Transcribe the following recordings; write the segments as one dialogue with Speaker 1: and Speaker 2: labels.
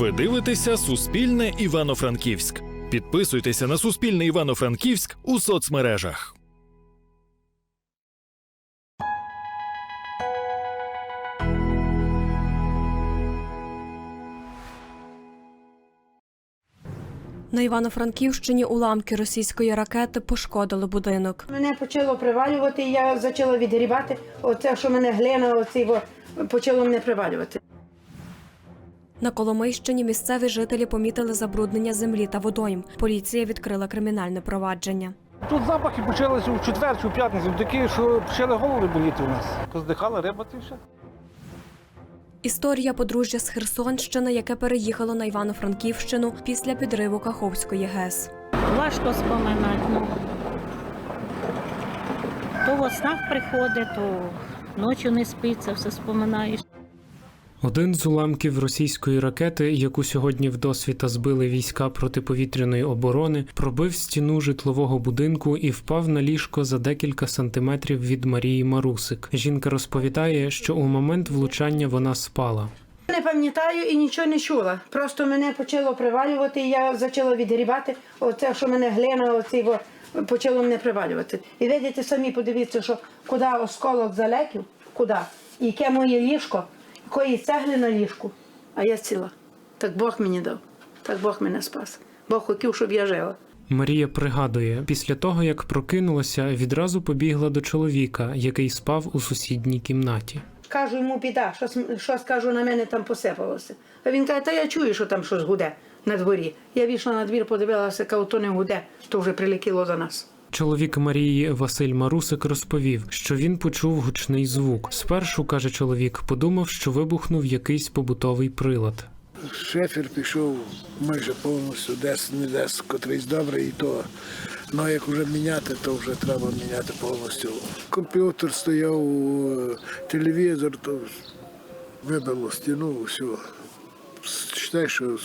Speaker 1: Ви дивитеся Суспільне Івано-Франківськ. Підписуйтеся на Суспільне Івано-Франківськ у соцмережах.
Speaker 2: На Івано-Франківщині уламки російської ракети пошкодили будинок.
Speaker 3: Мене почало привалювати, і я почала відгрібати. Оце, що мене глина, оці, во, почало мене привалювати.
Speaker 2: На Коломийщині місцеві жителі помітили забруднення землі та водойм. Поліція відкрила кримінальне провадження.
Speaker 4: Тут запахи почалися у четвер чи у п'ятницю, такі, що почали голови боліти у нас. Поздихала риба і все.
Speaker 2: Історія подружжя з Херсонщини, яке переїхало на Івано-Франківщину після підриву Каховської ГЕС.
Speaker 5: Важко споминати. Ну. То во снах приходить, то ночі не спиться, все споминаєш.
Speaker 6: Один з уламків російської ракети, яку сьогодні вдосвіта збили війська протиповітряної оборони, пробив стіну житлового будинку і впав на ліжко за декілька сантиметрів від Марії Марусик. Жінка розповідає, що у момент влучання вона спала.
Speaker 3: Не пам'ятаю і нічого не чула. Просто мене почало привалювати, і я почала відгрібати. Оце, що мене глина, оці, почало мене привалювати. І видите, самі подивіться, що куди осколок залетів, куди, і яке моє ліжко, якої цегли на ліжку, а я ціла. Так Бог мені дав, так Бог мене спас. Бог хотів, щоб я жила.
Speaker 6: Марія пригадує, після того як прокинулася, відразу побігла до чоловіка, який спав у сусідній кімнаті.
Speaker 3: Кажу йому біда, що, що скажу на мене там посипалося. А він каже, та я чую, що там щось гуде на дворі. Я вийшла на двір, подивилася, кажу, то не гуде, то вже прилетіло за нас.
Speaker 6: Чоловік Марії Василь Марусик розповів, що він почув гучний звук. Спершу каже чоловік, подумав, що вибухнув якийсь побутовий прилад.
Speaker 7: Шефер пішов майже повністю, десь не десь котрийсь добрий, і то ну як вже міняти, то вже треба міняти повністю. Комп'ютер стояв, телевізор, то вибило стіну, все. Читай, що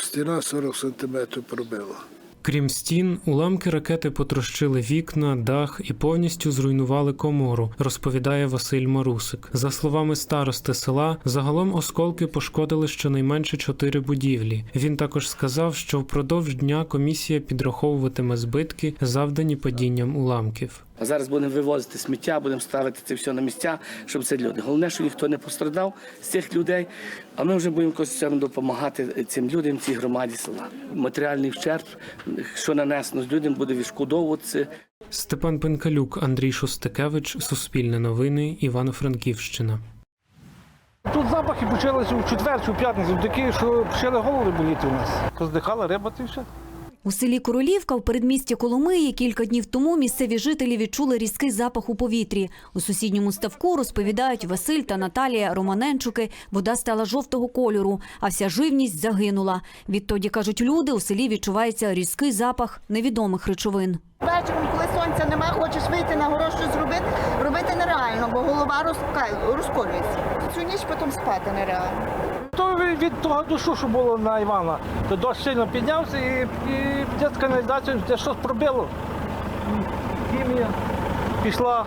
Speaker 7: стіна 40 сантиметрів пробила.
Speaker 6: Крім стін, уламки ракети потрощили вікна, дах і повністю зруйнували комору, розповідає Василь Марусик. За словами старости села, загалом осколки пошкодили щонайменше чотири будівлі. Він також сказав, що впродовж дня комісія підраховуватиме збитки, завдані падінням уламків.
Speaker 8: А зараз будемо вивозити сміття, будемо ставити це все на місця, щоб це люди. Головне, що ніхто не пострадав з цих людей. А ми вже будемо якось допомагати цим людям, цій громаді села. Матеріальний вчерп, що нанесено людям, буде відшкодовуватися.
Speaker 6: Степан Пенкалюк, Андрій Шостакевич, Суспільне новини, Івано-Франківщина.
Speaker 4: Тут запахи почалися у четвер чи у п'ятницю, такі, що почали голови боліти у нас. Поздихала риба і все.
Speaker 9: У селі Королівка в передмісті Коломиї кілька днів тому місцеві жителі відчули різкий запах у повітрі. У сусідньому ставку розповідають Василь та Наталія Романенчуки. Вода стала жовтого кольору, а вся живність загинула. Відтоді кажуть люди, у селі відчувається різкий запах невідомих речовин.
Speaker 10: Вечором, коли сонця немає, хочеш вийти на город щось зробити, робити нереально, бо голова розколюється. Цю ніч потім спати нереально.
Speaker 4: То від- того душу, що було на Івана, то дощ сильно піднявся і, і десь каналізацію де щось пробило. Хімія пішла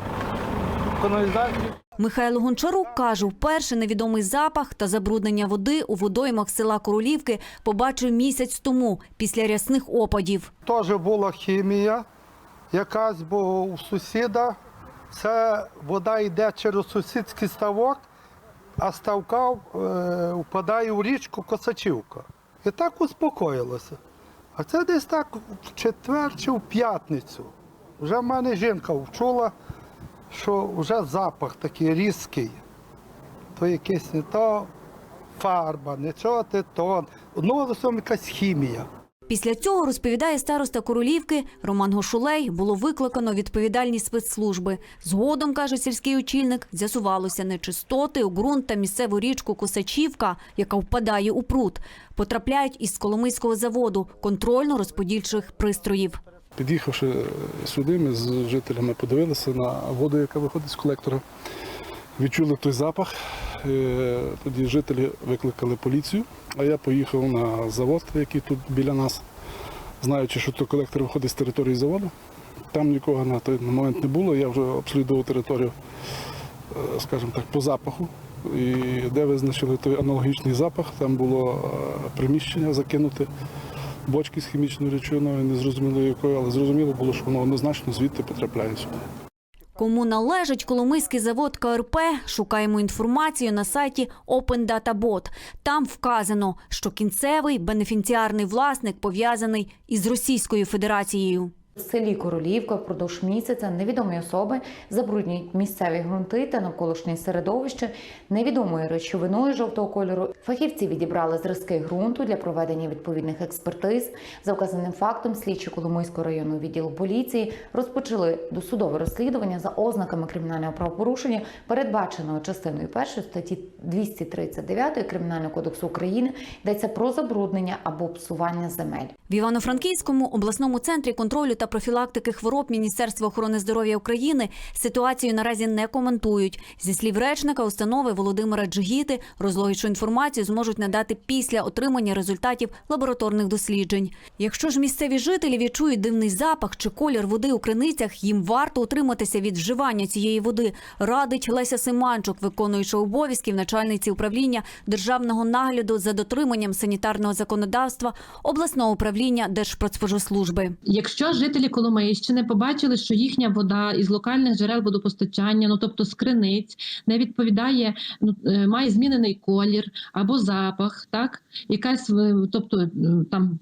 Speaker 4: в каналізацію.
Speaker 9: Михайло Гончарук каже, вперше невідомий запах та забруднення води у водоймах села Королівки побачив місяць тому після рясних опадів.
Speaker 11: Теж була хімія якась, бо у сусіда це вода йде через сусідський ставок, а ставка е, впадає у річку Косачівка. І так успокоїлося. А це десь так в четвер чи в п'ятницю. Вже в мене жінка вчула, що вже запах такий різкий. То якийсь не то фарба, не чого то титон. Ну, якась хімія.
Speaker 9: Після цього, розповідає староста Королівки Роман Гошулей, було викликано відповідальні спецслужби. Згодом, каже сільський очільник, з'ясувалося нечистоти у ґрунт та місцеву річку Косачівка, яка впадає у пруд, потрапляють із Коломийського заводу контрольно-розподільчих пристроїв.
Speaker 12: Під'їхавши сюди, ми з жителями подивилися на воду, яка виходить з колектора. Відчули той запах. Е, Тоді жителі викликали поліцію, а я поїхав на завод, який тут біля нас, знаючи, що той колектор виходить з території заводу. Там нікого на той момент не було. Я вже обслідував територію, е, скажімо так, по запаху. і де визначили той аналогічний запах, там було е, приміщення закинуте, бочки з хімічною речовиною, не зрозуміло якою, але зрозуміло було, що воно однозначно звідти потрапляє сюди.
Speaker 9: Кому належить Коломийський завод КРП, шукаємо інформацію на сайті Open Data Bot. Там вказано, що кінцевий бенефіціарний власник пов'язаний із Російською Федерацією.
Speaker 13: В селі Королівка впродовж місяця невідомі особи забруднюють місцеві ґрунти та навколишнє середовище невідомою речовиною жовтого кольору. Фахівці відібрали зразки ґрунту для проведення відповідних експертиз. За вказаним фактом слідчі Коломийського районного відділу поліції розпочали досудове розслідування за ознаками кримінального правопорушення, передбаченого частиною 1 статті 239 Кримінального кодексу України, йдеться про забруднення або псування земель.
Speaker 9: В Івано-Франківському обласному центрі контролю та профілактики хвороб Міністерства охорони здоров'я України ситуацію наразі не коментують. Зі слів речника установи Володимира Джигіти, розлогічу інформацію зможуть надати після отримання результатів лабораторних досліджень. Якщо ж місцеві жителі відчують дивний запах чи колір води у криницях, їм варто утриматися від вживання цієї води. Радить Леся Симанчук, виконуючи обов'язків начальниці управління державного нагляду за дотриманням санітарного законодавства обласного управління Держпродспоживслужби.
Speaker 14: Якщо жителі Коломийщини побачили, що їхня вода із локальних джерел водопостачання, ну тобто з криниць, не відповідає, ну е, має змінений колір або запах, так якась е, тобто е, там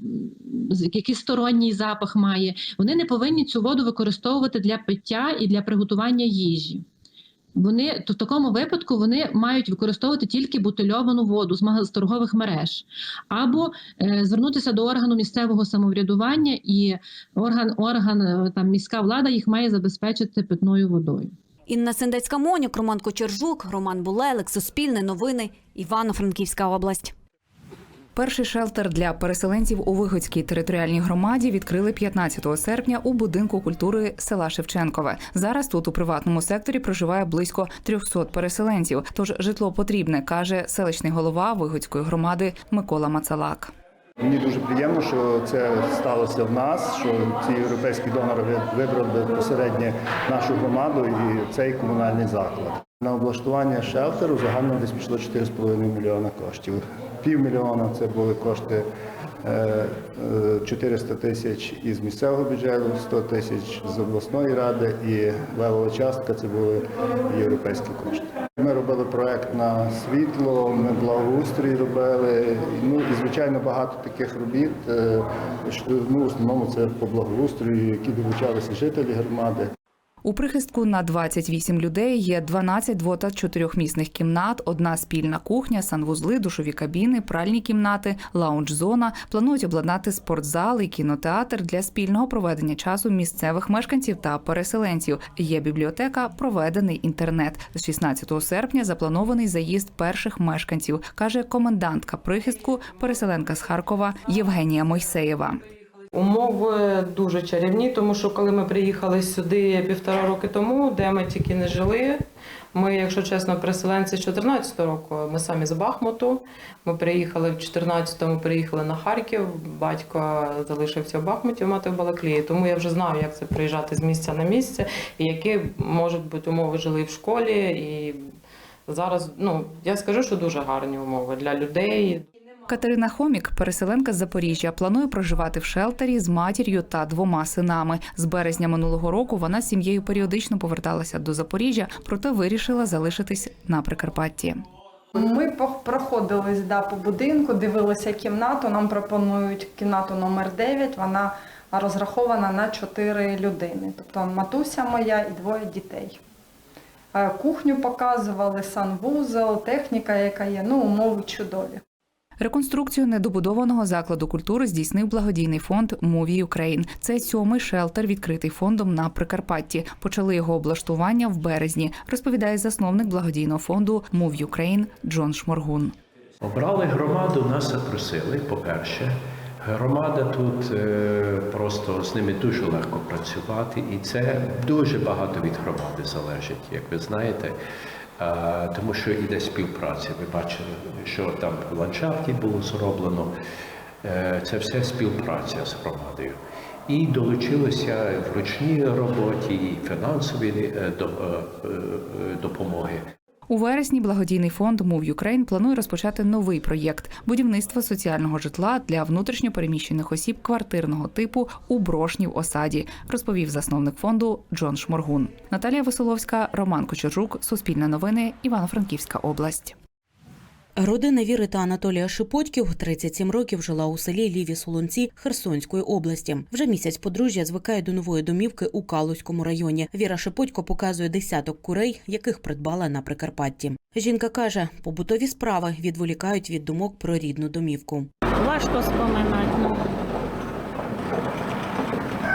Speaker 14: якийсь сторонній запах має, вони не повинні цю воду використовувати для пиття і для приготування їжі. Вони то в такому випадку вони мають використовувати тільки бутильовану воду з торгових мереж, або е, звернутися до органу місцевого самоврядування, і орган, орган е, там міська влада їх має забезпечити питною водою.
Speaker 9: Інна Сендецька Монюк, Роман Кочержук, Роман Булелик, Суспільне новини, Івано-Франківська область.
Speaker 15: Перший шелтер для переселенців у Вигодській територіальній громаді відкрили 15 серпня у будинку культури села Шевченкове. Зараз тут у приватному секторі проживає близько 300 переселенців. Тож житло потрібне, каже селищний голова Вигодської громади Микола Мацалак.
Speaker 16: Мені дуже приємно, що це сталося в нас, що ці європейські донори вибрали безпосередньо нашу громаду і цей комунальний заклад. На облаштування шелтеру загально десь пішло 4,5 мільйона коштів. Півмільйона це були кошти е, е, 400 тисяч із місцевого бюджету, 100 тисяч з обласної ради і левова частка це були європейські кошти. Ми робили проект на світло, ми благоустрій робили. Ну і звичайно багато таких робіт. е, Ну, в основному це по благоустрою, які долучалися жителі громади.
Speaker 15: У прихистку на 28 людей є 12 дво- та чотирьохмісних кімнат, одна спільна кухня, санвузли, душові кабіни, пральні кімнати, лаунж-зона. Планують обладнати спортзал і кінотеатр для спільного проведення часу місцевих мешканців та переселенців. Є бібліотека, проведений інтернет. З 16 серпня запланований заїзд перших мешканців, каже комендантка прихистку, переселенка з Харкова Євгенія Мойсеєва.
Speaker 17: Умови дуже чарівні, тому що коли ми приїхали сюди півтора роки тому, де ми тільки не жили. Ми, якщо чесно, переселенці з 14 року. Ми самі з Бахмуту. Ми приїхали в 14-му, приїхали на Харків. Батько залишився в Бахмуті, мати в Балаклії. Тому я вже знаю, як це приїжджати з місця на місце, і які можуть бути умови жили в школі. І зараз, ну я скажу, що дуже гарні умови для людей.
Speaker 15: Катерина Хомік, переселенка з Запоріжжя, планує проживати в шелтері з матір'ю та двома синами. З березня минулого року вона з сім'єю періодично поверталася до Запоріжжя, проте вирішила залишитись на Прикарпатті.
Speaker 18: Ми проходились да, по будинку, дивилися кімнату. Нам пропонують кімнату номер 9. Вона розрахована на 4 людини. Тобто матуся моя і двоє дітей. Е, Кухню показували, санвузол, техніка, яка є, ну, умови чудові.
Speaker 15: Реконструкцію недобудованого закладу культури здійснив благодійний фонд Мові Україн. Це сьомий шелтер, відкритий фондом на Прикарпатті. Почали його облаштування в березні, розповідає засновник благодійного фонду Мов Україн Джон Шморгун.
Speaker 19: Обрали громаду, нас запросили, по-перше. Громада тут е, просто з ними дуже легко працювати, і це дуже багато від громади залежить, як ви знаєте. Тому що іде співпраця. Ви бачили, що там в ландшафті було зроблено. Е, це все співпраця з громадою. І долучилися в ручній роботі, і фінансові е, е, допомоги.
Speaker 15: У вересні благодійний фонд Move Ukraine планує розпочати новий проєкт будівництва соціального житла для внутрішньопереміщених осіб квартирного типу у Брошнів осаді, розповів засновник фонду Джон Шморгун. Наталія Веселовська, Роман Кочержук, Суспільне новини, Івано-Франківська область.
Speaker 20: Родина Віри та Анатолія Шипотьків 37 років жила у селі Ліві Солонці Херсонської області. Вже місяць подружжя звикає до нової домівки у Калузькому районі. Віра Шипотько показує десяток курей, яких придбала на Прикарпатті. Жінка каже, побутові справи відволікають від думок про рідну домівку.
Speaker 5: Важко споминати.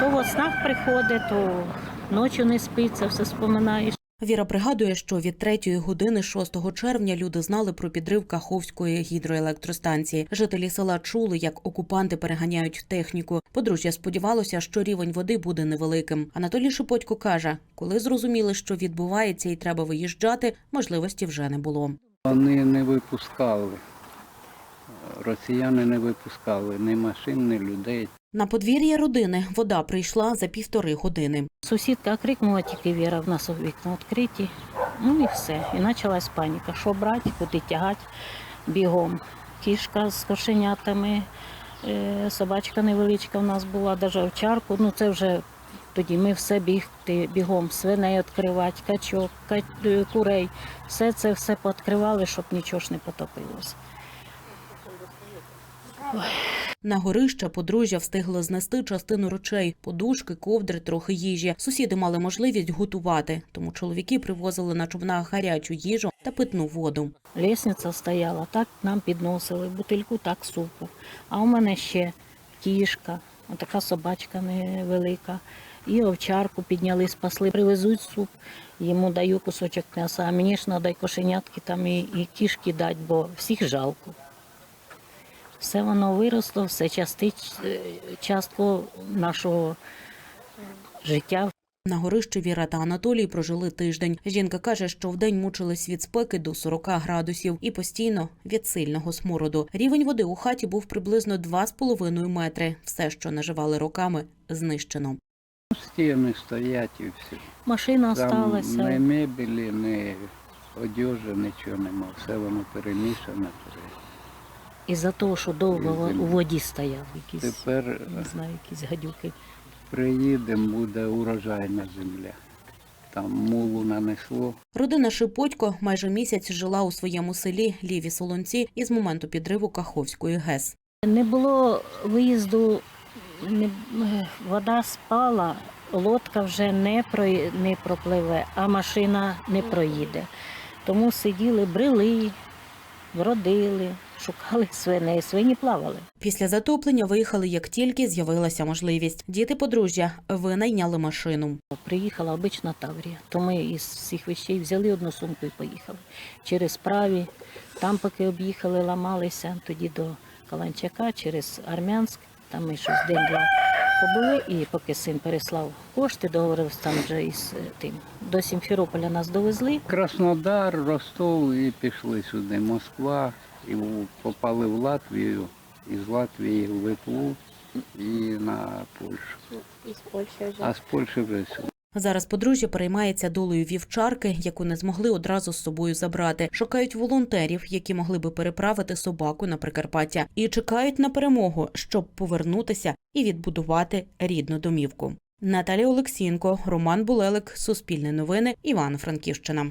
Speaker 5: То во снах приходить, то ночі не спиться, все споминаєш.
Speaker 20: Віра пригадує, що від третьої години 6 червня люди знали про підрив Каховської гідроелектростанції. Жителі села чули, як окупанти переганяють техніку. Подружжя сподівалося, що рівень води буде невеликим. Анатолій Шипотько каже, коли зрозуміли, що відбувається і треба виїжджати, можливості вже не було.
Speaker 21: Вони не випускали. Росіяни не випускали ні машин, ні людей.
Speaker 20: На подвір'я родини вода прийшла за півтори години.
Speaker 5: Сусідка крикнула тільки Віра, в нас у вікна відкриті. Ну і все. І почалась паніка. Що брати, куди тягати бігом. Кішка з кошенятами, е, собачка невеличка в нас була, навіть овчарку. Ну це вже тоді ми все бігти бігом, свиней відкривати, качок, ка- е, курей. Все це все пооткривали, щоб нічого ж не потопилося.
Speaker 20: На горище подружжя встигло знести частину речей, подушки, ковдри, трохи їжі. Сусіди мали можливість готувати, тому чоловіки привозили на човнах гарячу їжу та питну воду.
Speaker 5: Лісниця стояла, так нам підносили, бутильку так супу. А у мене ще кішка, така собачка невелика. І овчарку підняли, спасли, привезуть суп, йому даю кусочок м'яса, а мені ж треба й кошенятки там і, і кішки дати, бо всіх жалко. Все воно виросло, все частич, е, частку нашого життя.
Speaker 20: На горищі Віра та Анатолій прожили тиждень. Жінка каже, що вдень мучились від спеки до 40 градусів і постійно від сильного смороду. Рівень води у хаті був приблизно 2,5 метри. Все, що наживали роками, знищено.
Speaker 21: Стіни стоять і все.
Speaker 5: Машина осталася.
Speaker 21: ні мебелі, ні одежі, нічого нема. Все воно перемішане.
Speaker 5: Із-за того, що довго у воді стояв якісь,
Speaker 21: Тепер
Speaker 5: не знаю, якісь гадюки.
Speaker 21: приїдемо, буде урожайна земля. Там мулу нанесло.
Speaker 20: Родина Шипотько майже місяць жила у своєму селі Ліві Солонці із моменту підриву Каховської ГЕС.
Speaker 5: Не було виїзду, не, вода спала, лодка вже не, про, не пропливе, а машина не проїде. Тому сиділи, брели, бродили, шукали свиней, свині плавали.
Speaker 20: Після затоплення виїхали, як тільки з'явилася можливість. Діти подружжя винайняли машину.
Speaker 5: Приїхала обична Таврія, то ми із всіх вещей взяли одну сумку і поїхали. Через праві, там поки об'їхали, ламалися, тоді до Каланчака, через Армянськ, там ми щось день-два побули, і поки син переслав кошти, договорився там вже із е, тим. До Сімферополя нас довезли.
Speaker 21: Краснодар, Ростов і пішли сюди. Москва, і попали в Латвію, із Латвії в Литву і на Польщу.
Speaker 5: Із Польщі
Speaker 21: А з Польщі вже сюди.
Speaker 20: Зараз подружжя переймається долею вівчарки, яку не змогли одразу з собою забрати. Шукають волонтерів, які могли би переправити собаку на Прикарпаття, і чекають на перемогу, щоб повернутися і відбудувати рідну домівку. Наталія Олексієнко, Роман Булелик, Суспільне новини, Івано-Франківщина.